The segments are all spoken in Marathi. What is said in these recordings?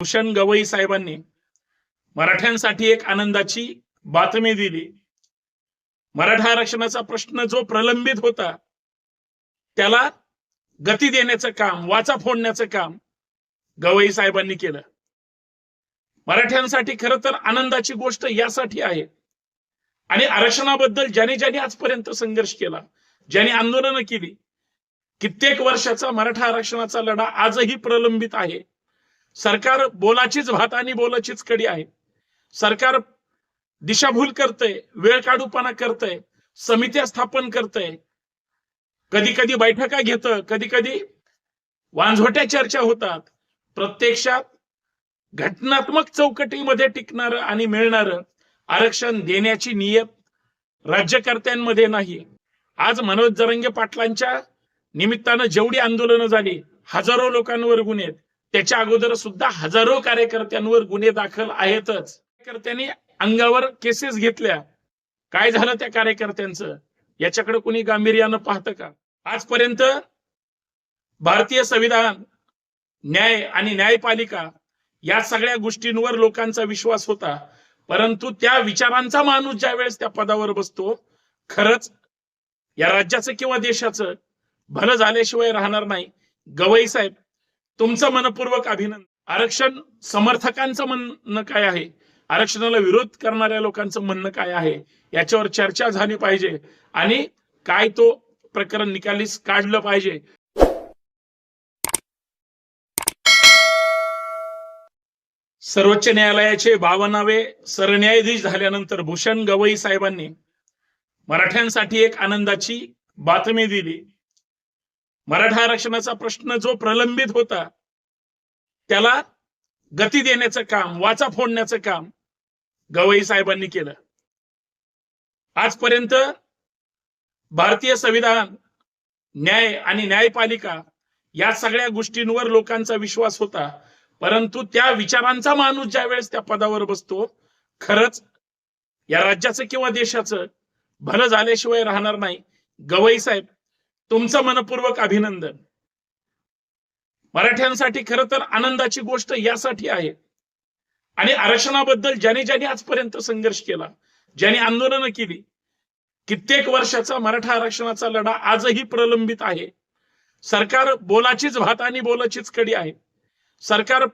भूषण गवई साहेबांनी मराठ्यांसाठी एक आनंदाची बातमी दिली. मराठा आरक्षणाचा प्रश्न जो प्रलंबित होता त्याला गती देण्याचं काम वाचा फोडण्याचं काम गवई साहेबांनी केलं. मराठ्यांसाठी खरं तर आनंदाची गोष्ट यासाठी आहे. आणि आरक्षणाबद्दल ज्याने ज्याने आजपर्यंत संघर्ष केला ज्याने आंदोलनं केली कित्येक वर्षाचा मराठा आरक्षणाचा लढा आजही प्रलंबित आहे. सरकार बोलाचीच भात आणि बोलाचीच कडी आहे. सरकार दिशाभूल करतंय वेळ काढूपणा करतंय समित्या स्थापन करतंय. कधी कधी बैठका घेतं कधी कधी वांझोट्या चर्चा होतात. प्रत्यक्षात घटनात्मक चौकटीमध्ये टिकणारं आणि मिळणार आरक्षण देण्याची नियत राज्यकर्त्यांमध्ये नाही. आज मनोज जरंगे पाटलांच्या निमित्तानं जेवढी आंदोलनं झाली हजारो लोकांवर गुन्हे आहेत. त्याच्या अगोदर सुद्धा हजारो कार्यकर्त्यांवर गुन्हे दाखल आहेतच. कार्यकर्त्यांनी अंगावर केसेस घेतल्या. काय झालं त्या कार्यकर्त्यांचं? याच्याकडे कुणी गांभीर्यानं पाहतं का? आजपर्यंत भारतीय संविधान न्याय आणि न्यायपालिका या सगळ्या गोष्टींवर लोकांचा विश्वास होता. परंतु त्या विचारांचा माणूस ज्या वेळेस त्या पदावर बसतो खरंच या राज्याचं किंवा देशाचं भलं झाल्याशिवाय राहणार नाही. गवई साहेब तुमचं मनपूर्वक अभिनंदन. आरक्षण समर्थकांचं म्हणणं काय आहे? आरक्षणाला विरोध करणाऱ्या लोकांचं म्हणणं काय आहे? याच्यावर चर्चा झाली पाहिजे. आणि काय तो प्रकरण निकालीस काढलं पाहिजे. सर्वोच्च न्यायालयाचे बावनावे सरन्यायाधीश झाल्यानंतर भूषण गवई साहेबांनी मराठ्यांसाठी एक आनंदाची बातमी दिली. मराठा आरक्षणाचा प्रश्न जो प्रलंबित होता त्याला गती देण्याचं काम वाचा फोडण्याचं काम गवई साहेबांनी केलं. आजपर्यंत भारतीय संविधान न्याय आणि न्यायपालिका या सगळ्या गोष्टींवर लोकांचा विश्वास होता परंतु त्या विचारांचा माणूस ज्या वेळेस त्या पदावर बसतो खरंच या राज्याचं किंवा देशाचं भलं झाल्याशिवाय राहणार नाही. गवई साहेब तुमचं मनपूर्वक अभिनंदन. मराठ्यांसाठी खरं तर आनंदाची गोष्ट यासाठी आहे. आणि आरक्षणाबद्दल ज्याने ज्याने आजपर्यंत संघर्ष केला ज्याने आंदोलनं केली कित्येक वर्षाचा मराठा आरक्षणाचा लढा आजही प्रलंबित आहे. सरकार बोलाचीच भात आणि बोलाचीच कडी आहे. सरकार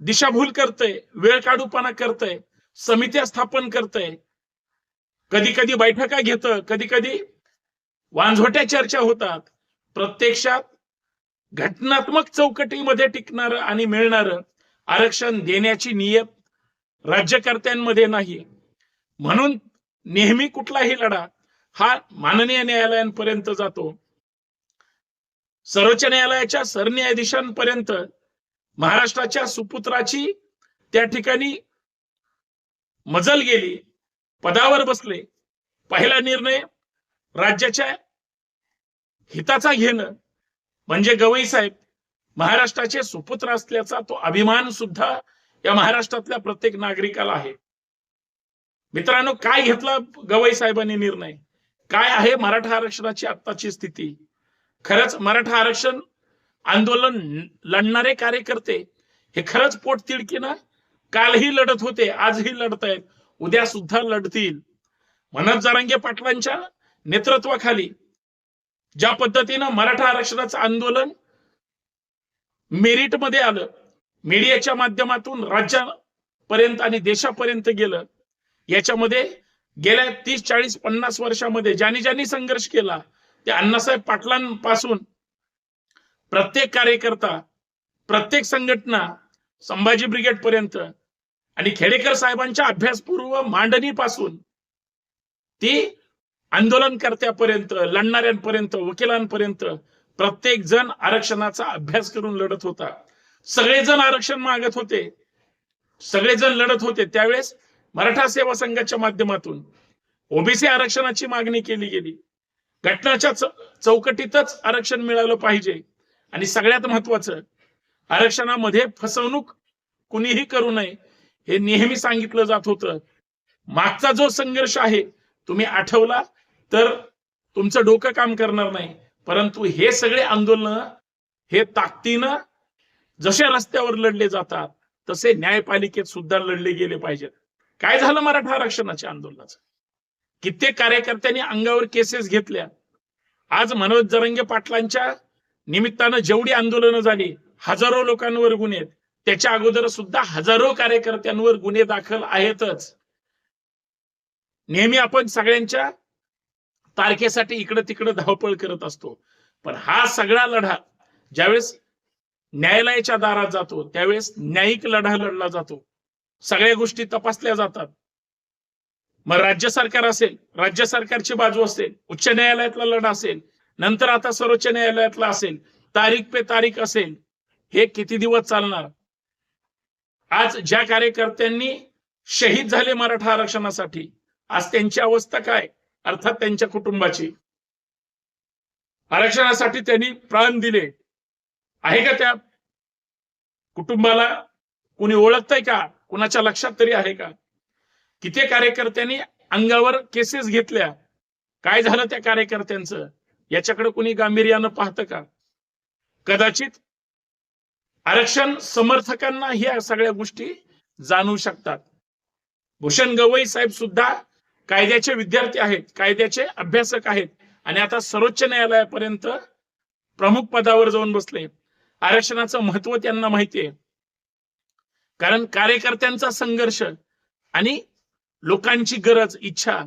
दिशाभूल करतंय वेळ काढूपणा करतंय समित्या स्थापन करतंय. कधी कधी बैठका घेतं कधी कधी वांझोट्या चर्चा होतात. प्रत्यक्षात घटनात्मक चौकटीमध्ये टिकणारं आणि मिळणारं आरक्षण देण्याची नियत राज्यकर्त्यांमध्ये नाही. म्हणून नेहमी कुठलाही लढा हा माननीय न्यायालयांपर्यंत जातो. सर्वोच्च न्यायालयाच्या सरन्यायाधीशांपर्यंत महाराष्ट्राच्या सुपुत्राची त्या ठिकाणी मजल गेली पदावर बसले. पहिला निर्णय राज्याच्या हिताचा घेणं म्हणजे गवई साहेब महाराष्ट्राचे सुपुत्र असल्याचा तो अभिमान सुद्धा या महाराष्ट्रातल्या प्रत्येक नागरिकाला आहे. मित्रांनो काय घेतला गवई साहेबांनी निर्णय? काय आहे मराठा आरक्षणाची आत्ताची स्थिती? खरंच मराठा आरक्षण आंदोलन लढणारे कार्यकर्ते हे खरंच पोट तिडकीनं कालही लढत होते आजही लढत आहेत उद्या सुद्धा लढतील. मनोज जरांगे पाटलांच्या नेतृत्वाखाली ज्या पद्धतीनं मराठा आरक्षणाचं आंदोलन मेरिटमध्ये आलं मीडियाच्या माध्यमातून राज्यापर्यंत आणि देशापर्यंत गेलं याच्यामध्ये गेल्या तीस चाळीस पन्नास वर्षामध्ये ज्यांनी ज्यांनी संघर्ष केला ते अण्णासाहेब पाटलांपासून प्रत्येक कार्यकर्ता प्रत्येक संघटना संभाजी ब्रिगेड पर्यंत आणि खेडेकर साहेबांच्या अभ्यासपूर्व मांडणीपासून ती आंदोलनकर्त्यापर्यंत लढणाऱ्यांपर्यंत वकिलांपर्यंत प्रत्येक जण आरक्षणाचा अभ्यास करून लढत होता. सगळेजण आरक्षण मागत होते. सगळेजण लढत होते. त्यावेळेस मराठा सेवा संघाच्या माध्यमातून ओबीसी आरक्षणाची मागणी केली गेली. घटनाच्या चौकटीतच आरक्षण मिळालं पाहिजे. आणि सगळ्यात महत्वाचं आरक्षणामध्ये फसवणूक कुणीही करू नये हे नेहमी सांगितलं जात होतं. मागचा जो संघर्ष आहे तुम्ही आठवला? तर तुमचं डोकं काम करणार नाही. परंतु हे सगळे आंदोलन हे ताकदीनं जसे रस्त्यावर लढले जातात तसे न्यायपालिकेत सुद्धा लढले गेले पाहिजेत. काय झालं मराठा आरक्षणाच्या आंदोलनाचं? कित्येक कार्यकर्त्यांनी अंगावर केसेस घेतल्या. आज मनोज जरंगे पाटलांच्या निमित्तानं जेवढी आंदोलनं झाली हजारो लोकांवर गुन्हे आहेत. त्याच्या अगोदर सुद्धा हजारो कार्यकर्त्यांवर गुन्हे दाखल आहेतच. नेहमी आपण सगळ्यांच्या तारखेसाठी इकडं तिकडं धावपळ करत असतो. पण हा सगळा लढा ज्यावेळेस न्यायालयाच्या दारात जातो त्यावेळेस न्यायिक लढा लढला जातो. सगळ्या गोष्टी तपासल्या जातात. मग राज्य सरकार असेल राज्य सरकारची बाजू असेल उच्च न्यायालयातला लढा असेल नंतर आता सर्वोच्च न्यायालयातला असेल तारीख पे तारीख असेल हे किती दिवस चालणार? आज ज्या कार्यकर्त्यांनी शहीद झाले मराठा आरक्षणासाठी आज त्यांची अवस्था काय? अर्थात त्यांच्या कुटुंबाची. आरक्षणासाठी त्यांनी प्राण दिले. आहे का त्या कुटुंबाला कुणी ओळखतंय का? कुणाच्या लक्षात तरी आहे का? किती कार्यकर्त्यांनी अंगावर केसेस घेतल्या? काय झालं त्या कार्यकर्त्यांचं? याच्याकडे कुणी गांभीर्यानं पाहतं का? कदाचित आरक्षण समर्थकांना ह्या सगळ्या गोष्टी जाणू शकतात. भूषण गवई साहेब सुद्धा कायद्याचे विद्यार्थी आहेत कायद्याचे अभ्यासक आहेत. आणि आता सर्वोच्च न्यायालयापर्यंत प्रमुख पदावर जाऊन बसले. आरक्षणाचं महत्त्व त्यांना माहिती आहे. कारण कार्यकर्त्यांचा संघर्ष आणि लोकांची गरज इच्छा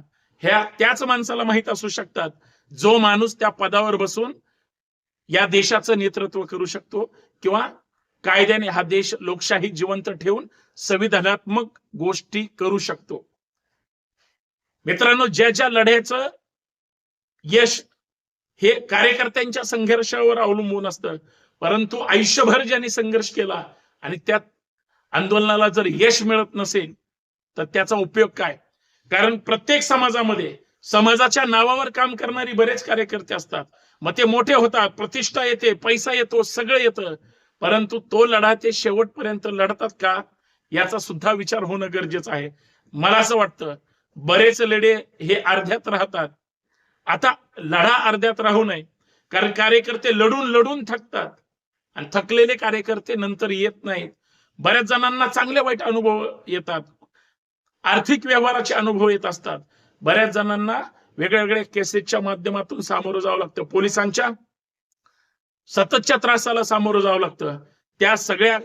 ह्या त्याच माणसाला माहीत असू शकतात. जो माणूस त्या पदावर बसून या देशाचं नेतृत्व करू शकतो किंवा कायद्याने हा देश लोकशाही जिवंत ठेवून संविधानात्मक गोष्टी करू शकतो. मित्रांनो ज्या ज्या लढ्याचं यश हे कार्यकर्त्यांच्या संघर्षावर अवलंबून असतं परंतु आयुष्यभर ज्यांनी संघर्ष केला आणि त्यात आंदोलनाला जर यश मिळत नसेल तर त्याचा उपयोग काय? कारण प्रत्येक समाजामध्ये समाजाच्या नावावर काम करणारी बरेच कार्यकर्ते असतात. मग ते मोठे होतात प्रतिष्ठा येते पैसा येतो सगळं येतं. परंतु तो लढा ते शेवटपर्यंत लढतात का? याचा सुद्धा विचार होणं गरजेचं आहे. मला असं वाटतं बरेच लढे हे अर्ध्यात राहतात. आता लढा अर्ध्यात राहू नये. कारण कार्यकर्ते लढून लढून थकतात. आणि थकलेले कार्यकर्ते नंतर येत नाहीत. बऱ्याच जणांना चांगले वाईट अनुभव येतात. आर्थिक व्यवहाराचे अनुभव येत असतात. बऱ्याच जणांना वेगळ्या वेगळ्या केसेसच्या माध्यमातून सामोरं जावं लागतं. पोलिसांच्या सततच्या त्रासाला सामोरं जावं लागतं. त्या सगळ्या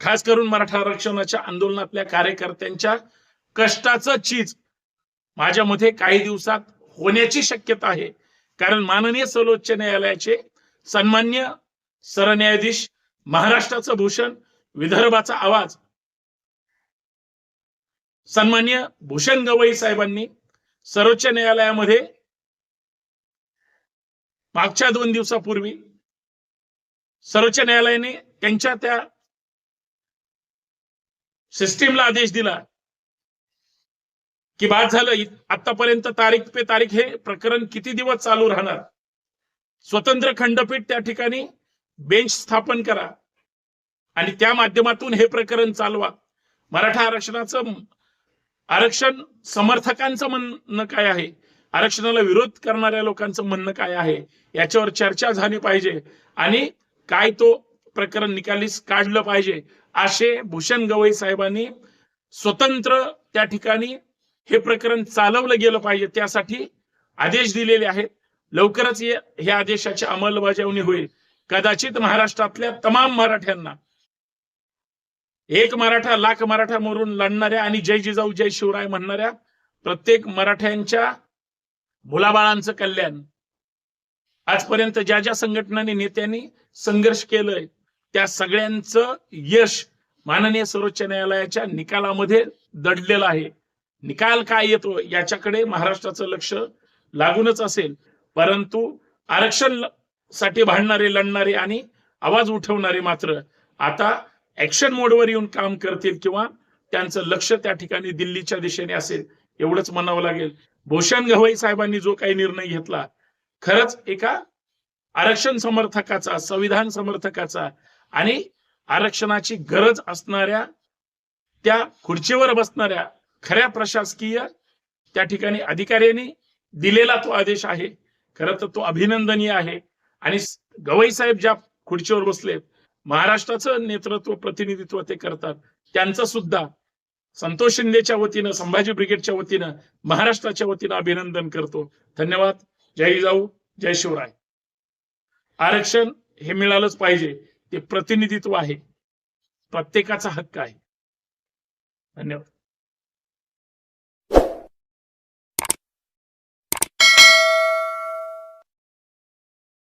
खास करून मराठा आरक्षणाच्या आंदोलनातल्या कार्यकर्त्यांच्या कष्टाचं चीज. माझ्या मते काही दिवसात होण्याची शक्यता आहे. कारण माननीय सर्वोच्च न्यायालयाचे सन्मान्य सरन्यायाधीश महाराष्ट्राचं भूषण विदर्भाचा आवाज. सन्मान्य भूषण गवई साहेबांनी सर्वोच्च न्यायालयामध्ये मागच्या दोन दिवसापूर्वी सर्वोच्च न्यायालयाने त्यांच्या त्या सिस्टीमला आदेश दिला. की बाद झालं आतापर्यंत तारीख पे तारीख हे प्रकरण किती दिवस चालू राहणार? स्वतंत्र खंडपीठ त्या ठिकाणी बेंच स्थापन करा आणि त्या माध्यमातून हे प्रकरण चालवा. मराठा आरक्षणाचं आरक्षण समर्थकांचं म्हणणं काय आहे? आरक्षणाला विरोध करणाऱ्या लोकांचं म्हणणं काय आहे? याच्यावर चर्चा झाली पाहिजे आणि काय तो प्रकरण निकालीस काढलं पाहिजे असे भूषण गवई साहेबांनी स्वतंत्र त्या ठिकाणी हे प्रकरण चालवलं गेलं पाहिजे. त्यासाठी आदेश दिलेले आहेत. लवकरच हे आदेशाची अंमलबजावणी होईल. कदाचित महाराष्ट्रातल्या तमाम मराठ्यांना एक मराठा लाख मराठा मरून लढणाऱ्या आणि जय जिजाऊ जय शिवराय म्हणणाऱ्या प्रत्येक मराठ्यांच्या मुलाबाळांचं कल्याण. आजपर्यंत ज्या ज्या संघटनांनी नेत्यांनी संघर्ष केलंय त्या सगळ्यांचं यश माननीय सर्वोच्च न्यायालयाच्या निकालामध्ये दडलेलं आहे. निकाल काय येतो याच्याकडे महाराष्ट्राचं लक्ष लागूनच असेल. परंतु आरक्षणसाठी भांडणारे लढणारे आणि आवाज उठवणारे मात्र आता ऍक्शन मोडवर येऊन काम करतील किंवा त्यांचं लक्ष त्या ठिकाणी दिल्लीच्या दिशेने असेल एवढंच म्हणावं लागेल. भूषण गवई साहेबांनी जो काही निर्णय घेतला खरंच एका आरक्षण समर्थकाचा संविधान समर्थकाचा आणि आरक्षणाची गरज असणाऱ्या त्या खुर्चीवर बसणाऱ्या खऱ्या प्रशासकीय त्या ठिकाणी अधिकाऱ्यांनी दिलेला तो आदेश आहे. खरं तर तो अभिनंदनीय आहे. आणि गवई साहेब ज्या खुर्चीवर बसलेत महाराष्ट्राचं नेतृत्व प्रतिनिधित्व ते करतात त्यांचं सुद्धा संतोष शिंदेच्या वतीनं संभाजी ब्रिगेडच्या वतीनं महाराष्ट्राच्या वतीनं अभिनंदन करतो. धन्यवाद. जय जाऊ जय शिवराय. आरक्षण हे मिळालंच पाहिजे. ते प्रतिनिधित्व आहे. प्रत्येकाचा हक्क आहे. धन्यवाद.